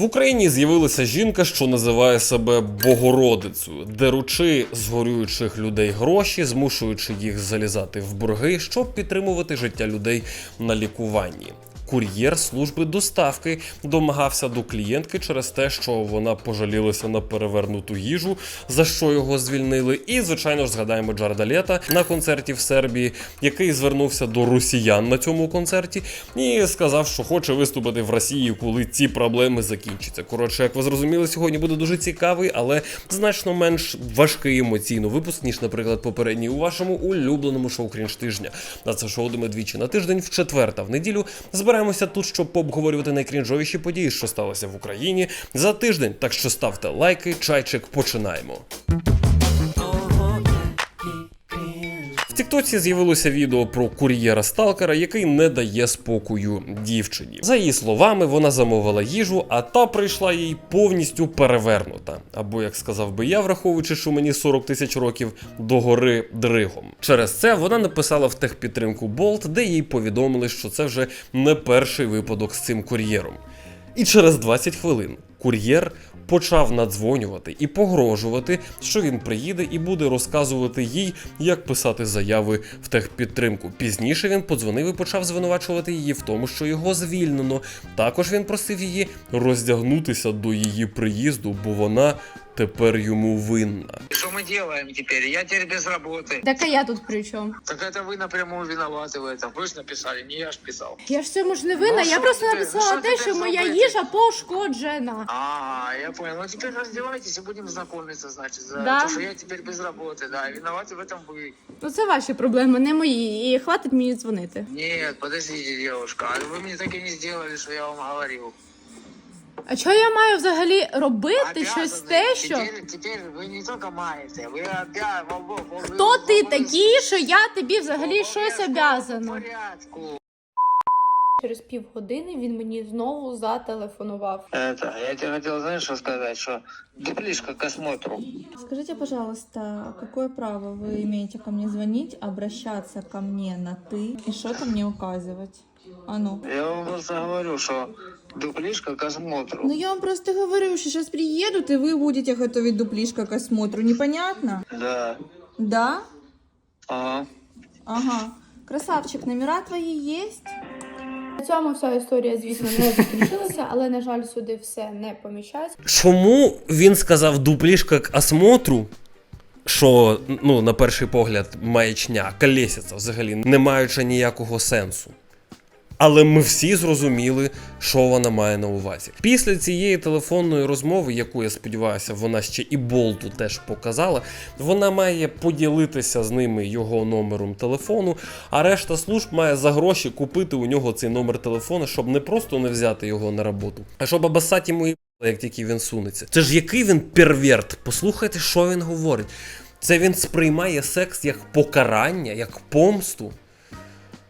В Україні з'явилася жінка, що називає себе Богородицею, деручи з горюючих людей гроші, змушуючи їх залізати в борги, щоб підтримувати життя людей на лікуванні. Кур'єр служби доставки домагався до клієнтки через те, що вона пожалілася на перевернуту їжу, за що його звільнили. І, звичайно ж, згадаємо Джареда Лєта на концерті в Сербії, який звернувся до росіян на цьому концерті і сказав, що хоче виступити в Росії, коли ці проблеми закінчаться. Коротше, як ви зрозуміли, сьогодні буде дуже цікавий, але значно менш важкий емоційно випуск, ніж, наприклад, попередній у вашому улюбленому шоу Крінж тижня. На це шоу ми двічі на тиждень, в четвер та в неділю збираємося тут, щоб пообговорювати найкрінжовіші події, що сталося в Україні за тиждень. Так що ставте лайки, чайчик, починаємо. Тіктоці з'явилося відео про кур'єра сталкера, який не дає спокою дівчині. За її словами, вона замовила їжу, а та прийшла їй повністю перевернута. Або, як сказав би я, враховуючи, що мені 40 тисяч років до гори дригом. Через це вона написала в техпідтримку Болт, де їй повідомили, що це вже не перший випадок з цим кур'єром. І через 20 хвилин кур'єр почав надзвонювати і погрожувати, що він приїде і буде розказувати їй, як писати заяви в техпідтримку. Пізніше він подзвонив і почав звинувачувати її в тому, що його звільнено. Також він просив її роздягнутися до її приїзду, бо вона тепер йому винна. Что мы делаем теперь? Я теперь без работы. Так а я тут при чому? Так это вы напрямую виноваты в этом. Вы же написали, не я ж писал. Я ж в цьому ж не винна, Ну, я що просто ти- написала що те, ти що моя зробити? їжа пошкоджена. А, я понял. Ну теперь раздевайтесь и будем знакомиться, значит, за Да. то, что я теперь без работы, да. И виноваты в этом вы. Ну це ваші проблеми, не мої. І хватить мені дзвонити. Нет, подождите, девушка. А Вы мне так и не сделали, что я вам говорил. А що я маю взагалі робити щось Обязаны. те, що Теперь, теперь вы не только маете, вы обязаны. хто ти такий, що я тобі взагалі щось обязана? порядку. Через півгодини він мені знову зателефонував. Это, я тебе хотел, знаешь, что сказать, что дуплишка к осмотру. Скажите, пожалуйста, какое право вы имеете ко мне звонить, обращаться ко мне на «ты» и что-то мне указывать? А ну. Я вам просто говорю, что дуплишка к осмотру. Ну я вам просто говорю, что сейчас приедут, и вы будете готовить дуплишко к осмотру. Непонятно? Да. Да? Ага. Ага. Красавчик, номера твои есть? На цьому вся історія, звісно, не закінчилася, але на жаль, сюди все не поміщається. Чому він сказав дуплішка к осмотру? Що, ну, на перший погляд, маячня, колесиця взагалі, не маючи ніякого сенсу. Але ми всі зрозуміли, що вона має на увазі. Після цієї телефонної розмови, яку я сподіваюся, вона ще і Болту теж показала, вона має поділитися з ними його номером телефону, а решта служб має за гроші купити у нього цей номер телефону, щоб не просто не взяти його на роботу, а щоб обоссати йому і як тільки він сунеться. Це ж який він перверт? Послухайте, що він говорить. Це він сприймає секс як покарання, як помсту.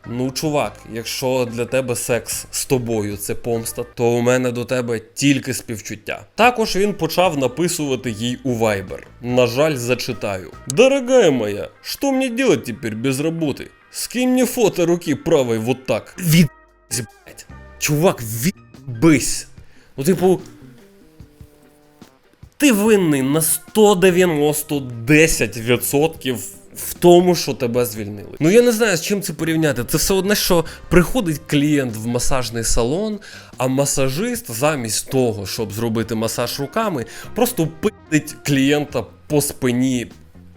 Ну, чувак, якщо для тебе секс з тобою це помста, то у мене до тебе тільки співчуття. Також він почав написувати їй у Viber. На жаль, зачитаю. Дорогая моя, що мені делать тепер без роботи? Скинь мені фото руки правой вот так. Блядь. Чувак, відбись. Ну, типу. Ти винний на 190-10% в тому, що тебе звільнили. Ну я не знаю, з чим це порівняти. Це все одне, що приходить клієнт в масажний салон, а масажист, замість того, щоб зробити масаж руками, просто пиздить клієнта по спині.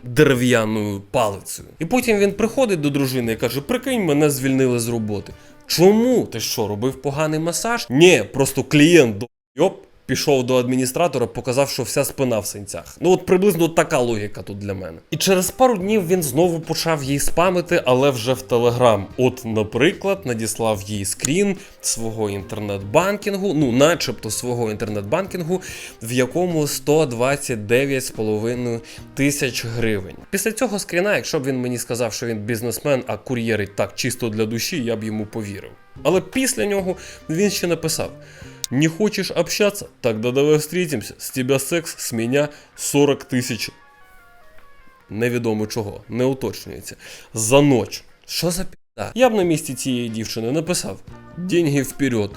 Дерев'яною палицею. І потім він приходить до дружини і каже: Прикинь, мене звільнили з роботи. Чому? Ти що, робив поганий масаж? Ні, просто клієнт до йоп пішов до адміністратора, показав, що вся спина в синцях. Ну от приблизно така логіка тут для мене. І через пару днів він знову почав їй спамити, але вже в Телеграм. От, наприклад, надіслав їй скрін свого інтернет-банкінгу, ну, начебто свого інтернет-банкінгу, в якому 129,5 тисяч гривень. Після цього скріна, якщо б він мені сказав, що він бізнесмен, а кур'єрить так чисто для душі, я б йому повірив. Але після нього він ще написав. Не хочешь общаться? Тогда давай встретимся. С тебя секс, с меня 40 тисяч. Невідомо чого, не уточнюється. За ноч. Що за пізда? Я б на місці цієї дівчини написав: Деньги вперед.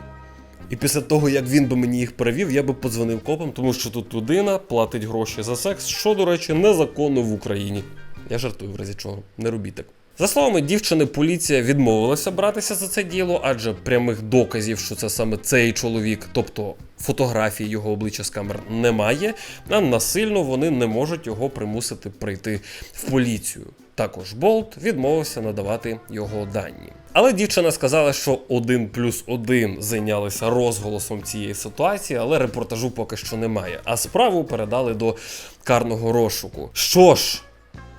І після того, як він би мені їх перевів, я би подзвонив копам, тому що тут людина платить гроші за секс, що, до речі, незаконно в Україні. Я жартую, в разі чого, не робіть так. За словами дівчини, поліція відмовилася братися за це діло, адже прямих доказів, що це саме цей чоловік, тобто фотографії його обличчя з камер немає, а насильно вони не можуть його примусити прийти в поліцію. Також Болт відмовився надавати його дані. Але дівчина сказала, що один плюс один зайнялися розголосом цієї ситуації, але репортажу поки що немає. А справу передали до карного розшуку. Що ж,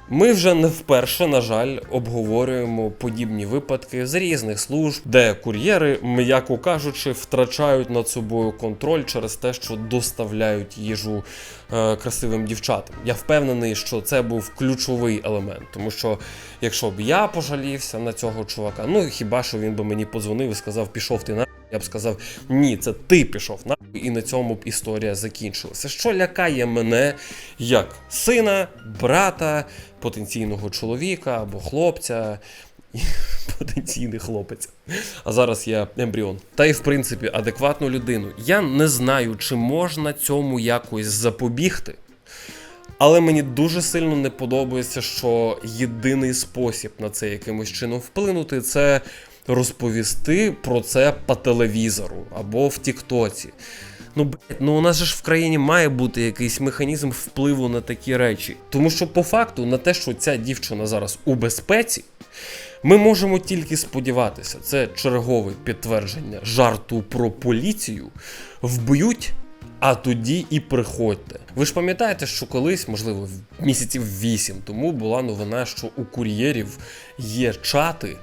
ми вже не вперше, на жаль, обговорюємо подібні випадки з різних служб, де кур'єри, м'яко кажучи, втрачають над собою контроль через те, що доставляють їжу е, красивим дівчатам. Я впевнений, що це був ключовий елемент, тому що якщо б я пожалівся на цього чувака, ну хіба що він би мені подзвонив і сказав, пішов ти на. Я б сказав, ні, це ти пішов на і на цьому б історія закінчилася. Що лякає мене як сина, брата, потенційного чоловіка або хлопця. Потенційний хлопець. А зараз я ембріон. Та й в принципі адекватну людину. Я не знаю, чи можна цьому якось запобігти. Але мені дуже сильно не подобається, що єдиний спосіб на це якимось чином вплинути це розповісти про це по телевізору або в Тіктоці. Ну, блядь, ну у нас же ж в країні має бути якийсь механізм впливу на такі речі. Тому що по факту на те, що ця дівчина зараз у безпеці, ми можемо тільки сподіватися. Це чергове підтвердження жарту про поліцію. Вб'ють, а тоді і приходьте. Ви ж пам'ятаєте, що колись, можливо, місяців вісім тому була новина, що у кур'єрів є чати,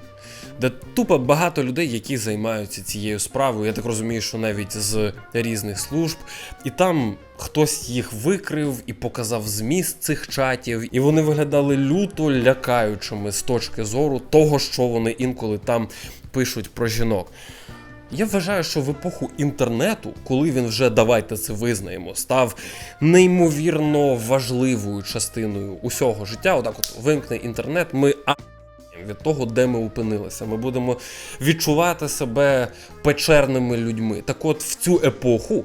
де тупо багато людей, які займаються цією справою. Я так розумію, що навіть з різних служб, і там хтось їх викрив і показав зміст цих чатів, і вони виглядали люто лякаючими з точки зору того, що вони інколи там пишуть про жінок. Я вважаю, що в епоху інтернету, коли він вже давайте це визнаємо, став неймовірно важливою частиною усього життя. Отак, от вимкне інтернет, ми від того, де ми опинилися. Ми будемо відчувати себе печерними людьми. Так от в цю епоху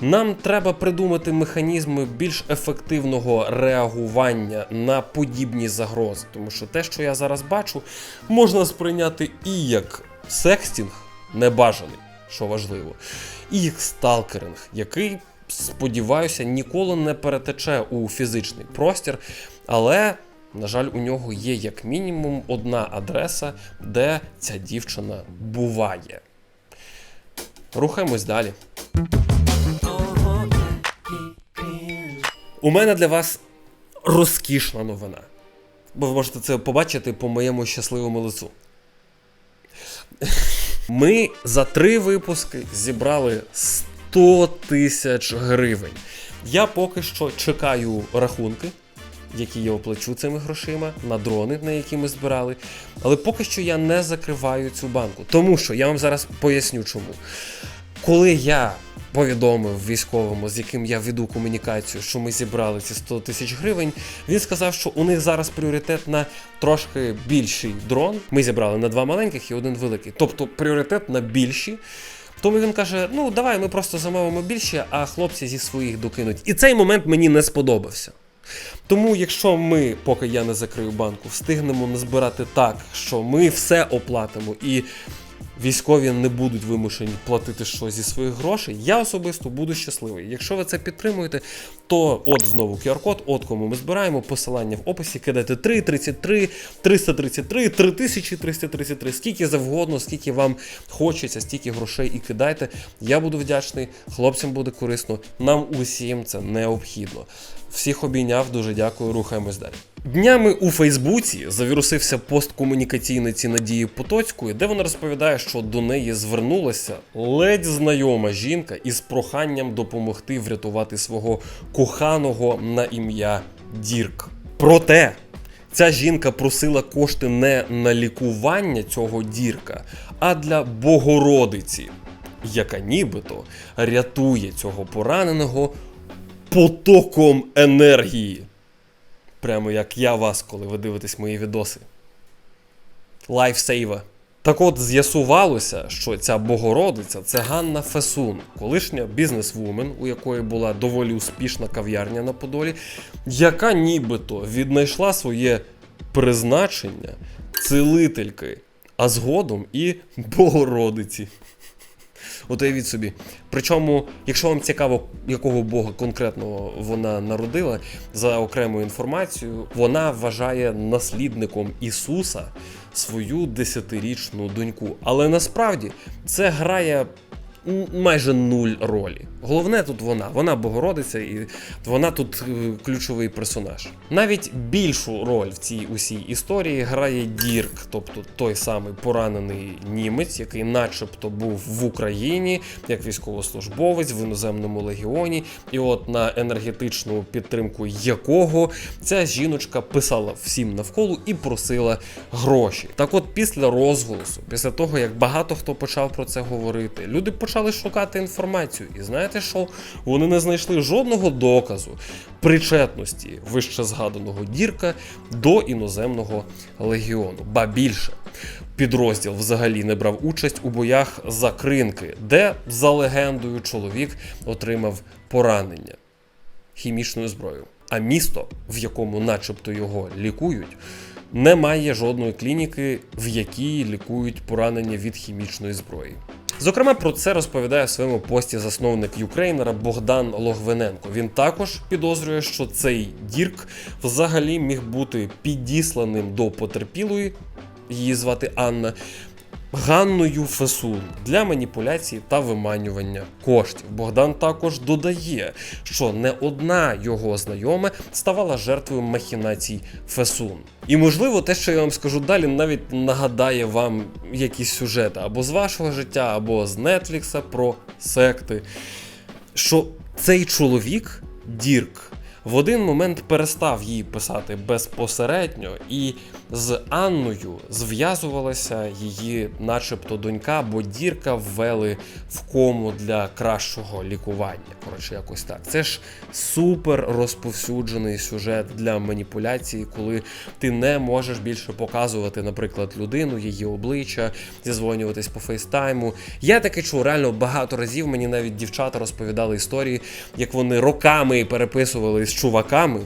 нам треба придумати механізми більш ефективного реагування на подібні загрози. Тому що те, що я зараз бачу, можна сприйняти і як секстінг небажаний, що важливо, і як сталкеринг, який. Сподіваюся, ніколи не перетече у фізичний простір, але на жаль, у нього є як мінімум одна адреса, де ця дівчина буває. Рухаємось далі. У мене для вас розкішна новина. Бо ви можете це побачити по моєму щасливому лицу. Ми за три випуски зібрали 100 тисяч гривень. Я поки що чекаю рахунки, які я оплачу цими грошима, на дрони, на які ми збирали. Але поки що я не закриваю цю банку. Тому що я вам зараз поясню чому. Коли я повідомив військовому, з яким я веду комунікацію, що ми зібрали ці 100 тисяч гривень, він сказав, що у них зараз пріоритет на трошки більший дрон. Ми зібрали на два маленьких і один великий. Тобто пріоритет на більші. Тому він каже: ну давай ми просто замовимо більше, а хлопці зі своїх докинуть. І цей момент мені не сподобався. Тому, якщо ми, поки я не закрию банку, встигнемо назбирати так, що ми все оплатимо і військові не будуть вимушені платити щось зі своїх грошей, я особисто буду щасливий. Якщо ви це підтримуєте, то от знову QR-код, от кому ми збираємо, посилання в описі, кидайте 3, 33, 333, 3333, скільки завгодно, скільки вам хочеться, стільки грошей і кидайте. Я буду вдячний, хлопцям буде корисно, нам усім це необхідно. Всіх обійняв, дуже дякую, рухаємось далі. Днями у Фейсбуці завірусився пост комунікаційниці Надії Потоцької, де вона розповідає, що до неї звернулася ледь знайома жінка із проханням допомогти врятувати свого коханого на ім'я Дірк. Проте ця жінка просила кошти не на лікування цього дірка, а для Богородиці, яка нібито рятує цього пораненого потоком енергії. Прямо як я вас, коли ви дивитесь мої відоси. Лайфсейва. Так от з'ясувалося, що ця Богородиця це Ганна Фесун, колишня бізнесвумен, у якої була доволі успішна кав'ярня на Подолі, яка нібито віднайшла своє призначення цілительки, а згодом і Богородиці. От уявіть собі. Причому, якщо вам цікаво, якого Бога конкретно вона народила, за окремою інформацією, вона вважає наслідником Ісуса свою десятирічну доньку. Але насправді це грає майже нуль ролі. Головне тут вона. Вона Богородиця, і вона тут е, ключовий персонаж. Навіть більшу роль в цій усій історії грає Дірк, тобто той самий поранений німець, який, начебто, був в Україні як військовослужбовець в іноземному легіоні, і от на енергетичну підтримку якого ця жіночка писала всім навколо і просила гроші. Так от після розголосу, після того як багато хто почав про це говорити, люди почали шукати інформацію. І знаєте що? Вони не знайшли жодного доказу причетності вище згаданого дірка до іноземного легіону. Ба більше. Підрозділ взагалі не брав участь у боях за кринки, де, за легендою, чоловік отримав поранення хімічною зброєю. А місто, в якому начебто його лікують, не має жодної клініки, в якій лікують поранення від хімічної зброї. Зокрема, про це розповідає в своєму пості засновник Юкрейнера Богдан Логвиненко. Він також підозрює, що цей дірк взагалі міг бути підісланим до потерпілої, її звати Анна, Ганною Фесун для маніпуляції та виманювання коштів. Богдан також додає, що не одна його знайома ставала жертвою махінацій Фесун. І можливо, те, що я вам скажу далі, навіть нагадає вам якісь сюжети або з вашого життя, або з Нетфлікса про секти. Що цей чоловік, Дірк, в один момент перестав їй писати безпосередньо, і з Анною зв'язувалася її, начебто, донька, бо дірка ввели в кому для кращого лікування. Коротше, якось так. Це ж супер розповсюджений сюжет для маніпуляції, коли ти не можеш більше показувати, наприклад, людину, її обличчя, зізвонюватись по фейстайму. Я таке чув реально багато разів. Мені навіть дівчата розповідали історії, як вони роками переписували з чуваками.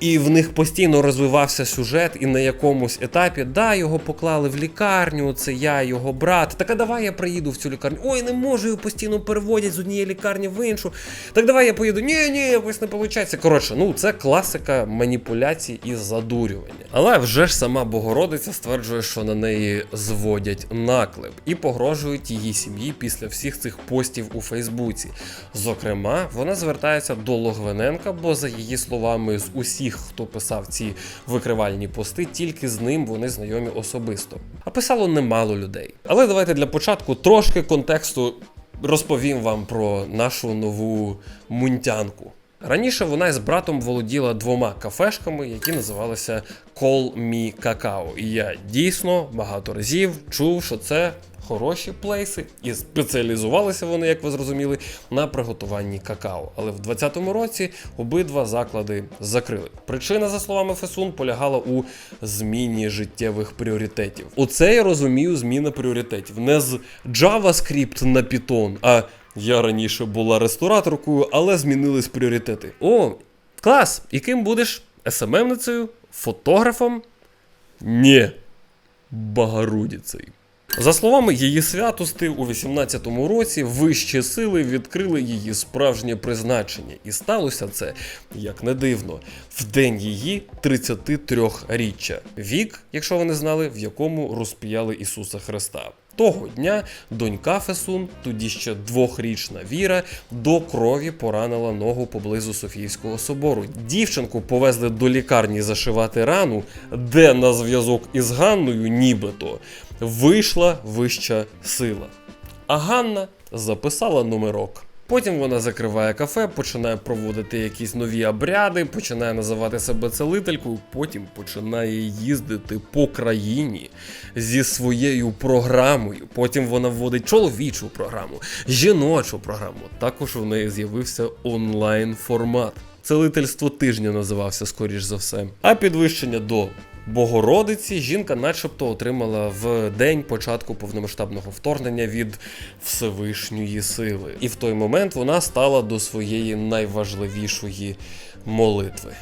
І в них постійно розвивався сюжет, і на якомусь етапі, да, його поклали в лікарню, це я, його брат. Так а давай я приїду в цю лікарню. Ой, не можу, його постійно переводять з однієї лікарні в іншу. Так давай я поїду. Ні, ні, якось не виходить. Коротше, ну це класика маніпуляцій і задурювання. Але вже ж сама Богородиця стверджує, що на неї зводять наклеп і погрожують її сім'ї після всіх цих постів у Фейсбуці. Зокрема, вона звертається до Логвиненка, бо за її словами, з усіх, хто писав ці викривальні пости, тільки з ним вони знайомі особисто. А писало немало людей. Але давайте для початку трошки контексту розповім вам про нашу нову мунтянку. Раніше вона із братом володіла двома кафешками, які називалися Call Me Cacao. І я дійсно багато разів чув, що це хороші плейси, і спеціалізувалися вони, як ви зрозуміли, на приготуванні какао. Але в 2020 році обидва заклади закрили. Причина, за словами Фесун, полягала у зміні життєвих пріоритетів. Оце я розумію, зміна пріоритетів не з JavaScript на Python, а я раніше була рестораторкою, але змінились пріоритети. О, клас! І ким будеш? СММницею? Фотографом? Ні. Багарудіцею. За словами її святости, у 18-му році вищі сили відкрили її справжнє призначення, і сталося це, як не дивно, в день її 33-річчя. Вік, якщо ви не знали, в якому розп'яли Ісуса Христа. Того дня донька Фесун, тоді ще двохрічна Віра, до крові поранила ногу поблизу Софійського собору. Дівчинку повезли до лікарні зашивати рану, де на зв'язок із Ганною, нібито, вийшла вища сила. А Ганна записала номерок. Потім вона закриває кафе, починає проводити якісь нові обряди, починає називати себе целителькою, потім починає їздити по країні зі своєю програмою. Потім вона вводить чоловічу програму, жіночу програму. Також у неї з'явився онлайн формат. Целительство тижня називався, скоріш за все. А підвищення до Богородиці жінка, начебто, отримала в день початку повномасштабного вторгнення від Всевишньої сили. І в той момент вона стала до своєї найважливішої молитви.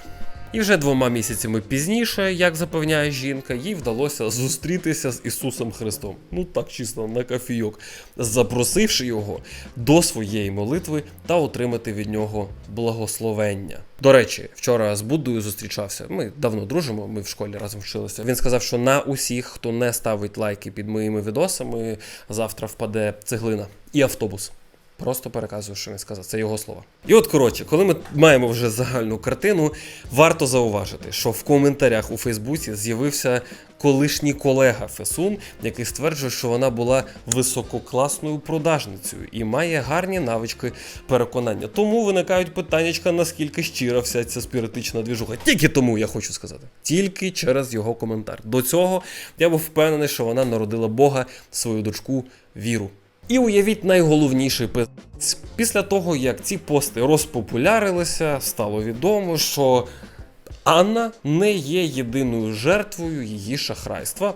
І вже двома місяцями пізніше, як запевняє жінка, їй вдалося зустрітися з Ісусом Христом. Ну так чисто на кафійок, запросивши його до своєї молитви та отримати від нього благословення. До речі, вчора з Буддою зустрічався. Ми давно дружимо, ми в школі разом вчилися. Він сказав, що на усіх, хто не ставить лайки під моїми відосами, завтра впаде цеглина і автобус. Просто переказую, що він сказав. Це його слова. І от коротше, коли ми маємо вже загальну картину, варто зауважити, що в коментарях у Фейсбуці з'явився колишній колега Фесун, який стверджує, що вона була висококласною продажницею і має гарні навички переконання. Тому виникають питаннячка, наскільки щира вся ця спіритична двіжуха. Тільки тому я хочу сказати. Тільки через його коментар. До цього я був впевнений, що вона народила Бога свою дочку Віру. І уявіть найголовніший пиздець. Після того, як ці пости розпопулярилися, стало відомо, що Анна не є єдиною жертвою її шахрайства.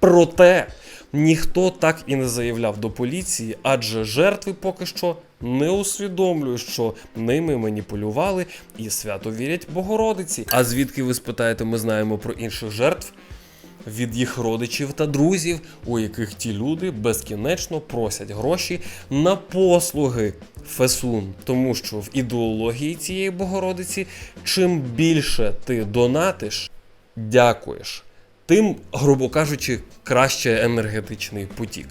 Проте ніхто так і не заявляв до поліції, адже жертви поки що не усвідомлюють, що ними маніпулювали і свято вірять Богородиці. А звідки ви спитаєте, ми знаємо про інших жертв? Від їх родичів та друзів, у яких ті люди безкінечно просять гроші на послуги Фесун, тому що в ідеології цієї Богородиці, чим більше ти донатиш, дякуєш, тим, грубо кажучи, краще енергетичний потік.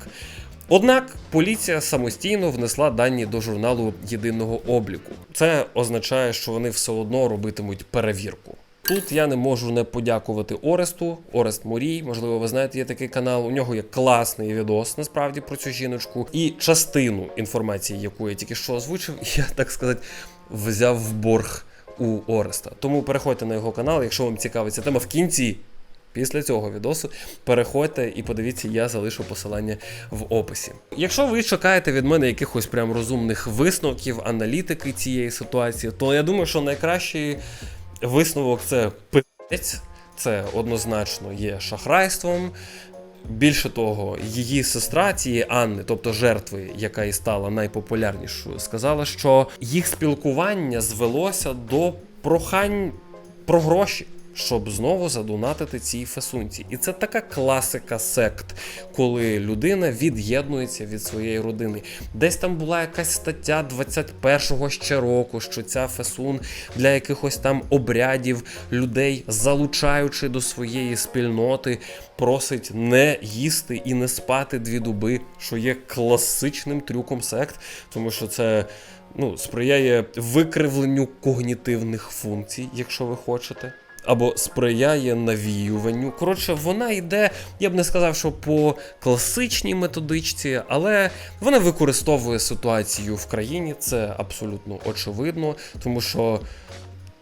Однак поліція самостійно внесла дані до журналу єдиного обліку. Це означає, що вони все одно робитимуть перевірку. Тут я не можу не подякувати Оресту, Орест Морій. Можливо, ви знаєте, є такий канал. У нього є класний відос насправді про цю жіночку. І частину інформації, яку я тільки що озвучив, я так сказати, взяв в борг у Ореста. Тому переходьте на його канал, якщо вам цікава ця тема в кінці. Після цього відосу переходьте і подивіться, я залишу посилання в описі. Якщо ви чекаєте від мене якихось прям розумних висновків, аналітики цієї ситуації, то я думаю, що найкращий висновок це пи***ць, це однозначно є шахрайством. Більше того, її сестра цієї Анни, тобто жертви, яка і стала найпопулярнішою, сказала, що їх спілкування звелося до прохань про гроші. Щоб знову задонатити цій фесунці. І це така класика сект, коли людина від'єднується від своєї родини. Десь там була якась стаття 21-го ще року, що ця фесун для якихось там обрядів людей, залучаючи до своєї спільноти, просить не їсти і не спати дві доби, що є класичним трюком сект, тому що це. Ну, сприяє викривленню когнітивних функцій, якщо ви хочете або сприяє навіюванню. Коротше, вона йде, я б не сказав, що по класичній методичці, але вона використовує ситуацію в країні, це абсолютно очевидно, тому що.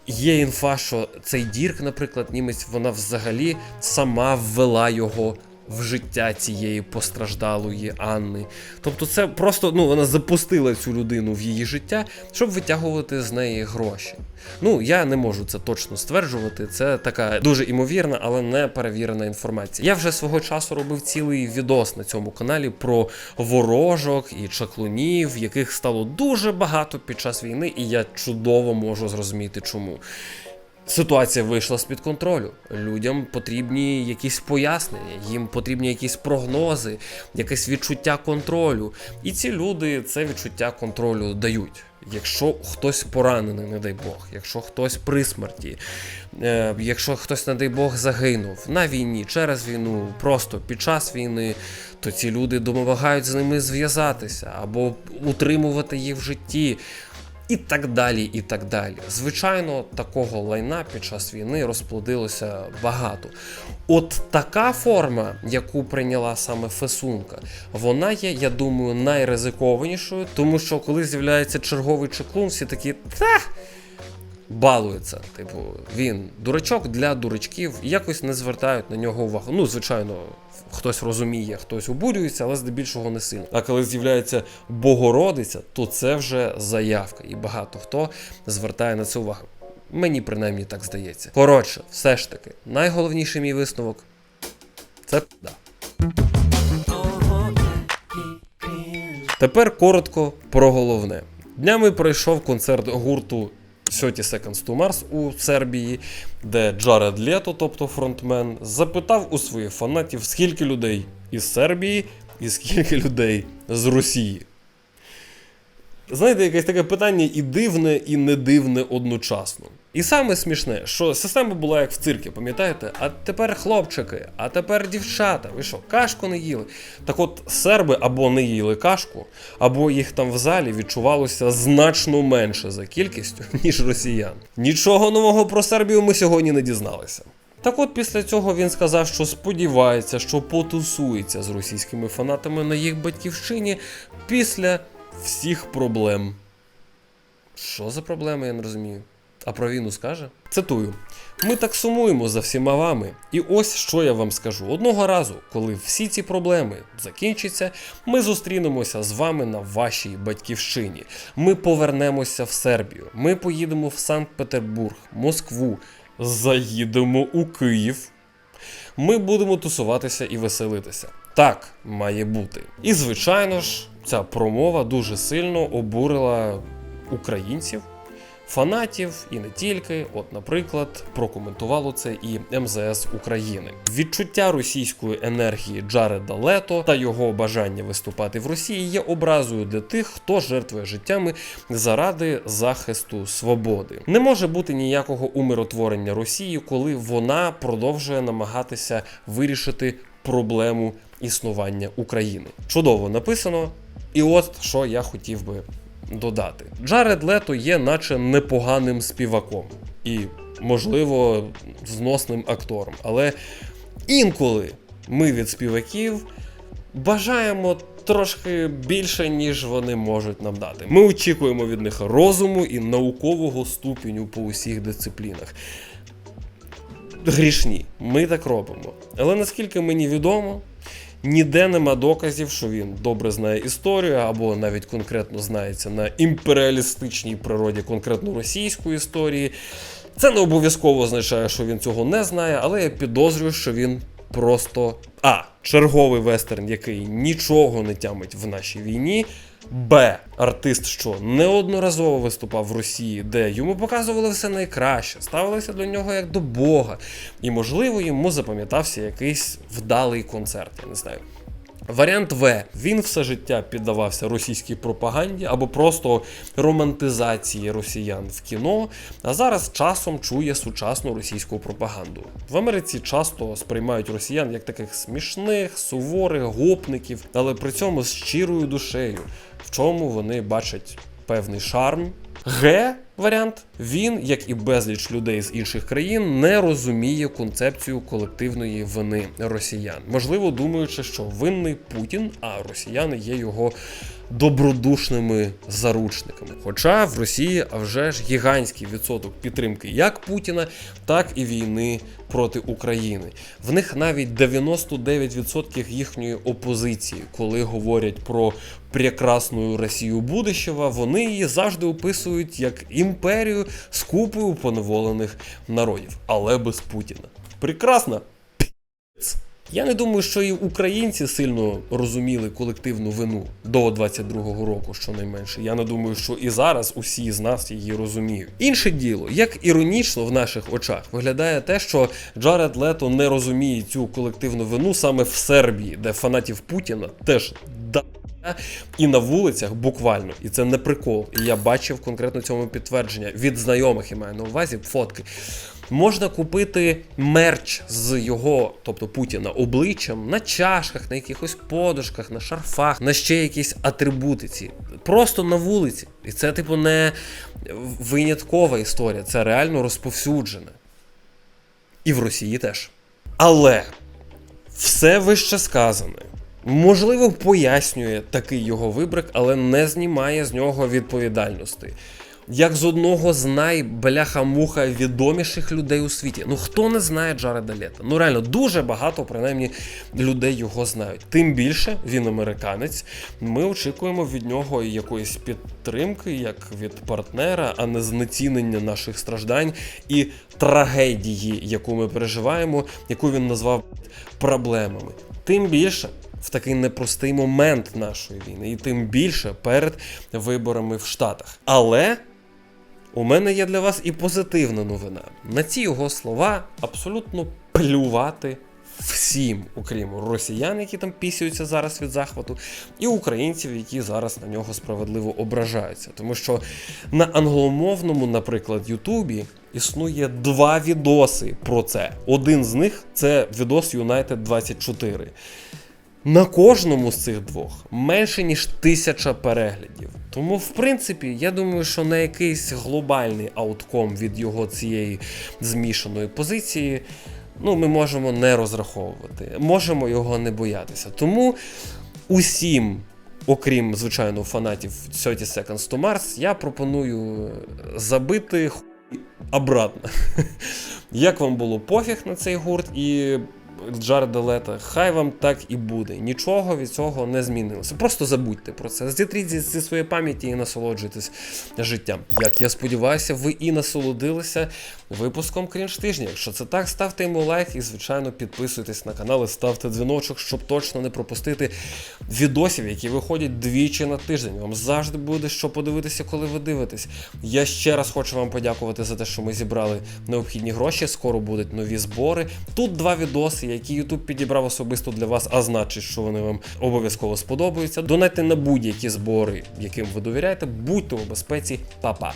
Є інфа, що цей Дірк, наприклад, німець, вона взагалі сама ввела його в життя цієї постраждалої Анни. Тобто, це просто ну вона запустила цю людину в її життя, щоб витягувати з неї гроші. Ну я не можу це точно стверджувати. Це така дуже імовірна, але не перевірена інформація. Я вже свого часу робив цілий відос на цьому каналі про ворожок і чаклунів, яких стало дуже багато під час війни, і я чудово можу зрозуміти, чому. Ситуація вийшла з-під контролю. Людям потрібні якісь пояснення, їм потрібні якісь прогнози, якесь відчуття контролю. І ці люди це відчуття контролю дають. Якщо хтось поранений, не дай Бог, якщо хтось при смерті, е, якщо хтось, не дай Бог, загинув на війні, через війну, просто під час війни, то ці люди домагають з ними зв'язатися або утримувати їх в житті. І так далі, і так далі. Звичайно, такого лайна під час війни розплодилося багато. От така форма, яку прийняла саме Фесунка, вона є, я думаю, найризикованішою, тому що коли з'являється черговий чеклун, всі такі та. Балується, типу, він дурачок для дурачків, якось не звертають на нього увагу. Ну, звичайно, хтось розуміє, хтось обурюється, але здебільшого не сильно. А коли з'являється Богородиця, то це вже заявка, і багато хто звертає на це увагу. Мені принаймні так здається. Коротше, все ж таки, найголовніший мій висновок це да. Тепер коротко про головне. Днями пройшов концерт гурту 30 Seconds to Mars у Сербії, де Джаред Лето, тобто фронтмен, запитав у своїх фанатів, скільки людей із Сербії і скільки людей з Росії. Знаєте, якесь таке питання і дивне, і не дивне одночасно. І саме смішне, що система була як в циркі, пам'ятаєте? А тепер хлопчики, а тепер дівчата. Ви що, кашку не їли? Так от серби або не їли кашку, або їх там в залі відчувалося значно менше за кількістю, ніж росіян. Нічого нового про Сербію ми сьогодні не дізналися. Так от після цього він сказав, що сподівається, що потусується з російськими фанатами на їх батьківщині після всіх проблем. Що за проблеми, я не розумію. А про війну скаже? Цитую: ми так сумуємо за всіма вами. І ось що я вам скажу: одного разу, коли всі ці проблеми закінчаться, ми зустрінемося з вами на вашій батьківщині. Ми повернемося в Сербію. Ми поїдемо в Санкт-Петербург, Москву, заїдемо у Київ. Ми будемо тусуватися і веселитися. Так має бути. І звичайно ж, ця промова дуже сильно обурила українців, фанатів і не тільки. От, наприклад, прокоментувало це і МЗС України. Відчуття російської енергії Джареда Лето та його бажання виступати в Росії є образою для тих, хто жертвує життями заради захисту свободи. Не може бути ніякого умиротворення Росії, коли вона продовжує намагатися вирішити проблему існування України. Чудово написано. І от що я хотів би додати. Джаред Лето є, наче непоганим співаком і, можливо, зносним актором. Але інколи ми від співаків бажаємо трошки більше, ніж вони можуть нам дати. Ми очікуємо від них розуму і наукового ступеню по усіх дисциплінах. Грішні, ми так робимо. Але наскільки мені відомо, ніде нема доказів, що він добре знає історію, або навіть конкретно знається на імперіалістичній природі конкретно російської історії. Це не обов'язково означає, що він цього не знає, але я підозрюю, що він просто А. Черговий вестерн, який нічого не тямить в нашій війні. Б. Артист, що неодноразово виступав в Росії, де йому показували все найкраще, ставилися до нього як до Бога. І, можливо, йому запам'ятався якийсь вдалий концерт, я не знаю. Варіант В. Він все життя піддавався російській пропаганді або просто романтизації росіян в кіно, а зараз часом чує сучасну російську пропаганду. В Америці часто сприймають росіян як таких смішних, суворих, гопників, але при цьому з щирою душею, чому вони бачать певний шарм. Г варіант він, як і безліч людей з інших країн, не розуміє концепцію колективної вини росіян. Можливо, думаючи, що винний Путін, а росіяни є його добродушними заручниками. Хоча в Росії а вже ж гігантський відсоток підтримки як Путіна, так і війни проти України. В них навіть 99% їхньої опозиції, коли говорять про прекрасну Росію будущого, вони її завжди описують як імперію з купою поневолених народів, але без Путіна. Прекрасна я не думаю, що і українці сильно розуміли колективну вину до 22-го року, щонайменше. Я не думаю, що і зараз усі з нас її розуміють. Інше діло, як іронічно в наших очах виглядає те, що Джаред Лето не розуміє цю колективну вину саме в Сербії, де фанатів Путіна теж да. І на вулицях буквально, і це не прикол. І я бачив конкретно цьому підтвердження від знайомих, і маю на увазі фотки. Можна купити мерч з його, тобто Путіна, обличчям на чашках, на якихось подушках, на шарфах, на ще якісь атрибутиці. Просто на вулиці. І це, типу, не виняткова історія, це реально розповсюджене. І в Росії теж. Але все вище сказане. Можливо, пояснює такий його вибрик, але не знімає з нього відповідальності. Як з одного з найбляха-муха відоміших людей у світі. Ну хто не знає Джареда Лето? Ну реально дуже багато, принаймні, людей його знають. Тим більше він американець. Ми очікуємо від нього якоїсь підтримки, як від партнера, а не знецінення наших страждань і трагедії, яку ми переживаємо, яку він назвав проблемами. Тим більше. В такий непростий момент нашої війни, і тим більше перед виборами в Штатах. Але у мене є для вас і позитивна новина. На ці його слова абсолютно плювати всім, окрім росіян, які там пісюються зараз від захвату, і українців, які зараз на нього справедливо ображаються. Тому що на англомовному, наприклад, Ютубі існує два відоси про це. Один з них це відос United 24. На кожному з цих двох менше ніж тисяча переглядів. Тому, в принципі, я думаю, що на якийсь глобальний аутком від його цієї змішаної позиції, ну, ми можемо не розраховувати, можемо його не боятися. Тому усім, окрім звичайно, фанатів 30 Seconds to Mars, я пропоную забити хуй обратно. Як вам було пофіг на цей гурт і Джареда Лето, хай вам так і буде. Нічого від цього не змінилося. Просто забудьте про це. Зітріть зі, своєї пам'яті і насолоджуйтесь життям. Як я сподіваюся, ви і насолодилися випуском крінж тижня. Якщо це так, ставте йому лайк і, звичайно, підписуйтесь на канал і ставте дзвіночок, щоб точно не пропустити відосів, які виходять двічі на тиждень. Вам завжди буде що подивитися, коли ви дивитесь. Я ще раз хочу вам подякувати за те, що ми зібрали необхідні гроші. Скоро будуть нові збори. Тут два відоси, які YouTube підібрав особисто для вас, а значить, що вони вам обов'язково сподобаються. Донайте на будь-які збори, яким ви довіряєте. Будьте у безпеці, Па-па!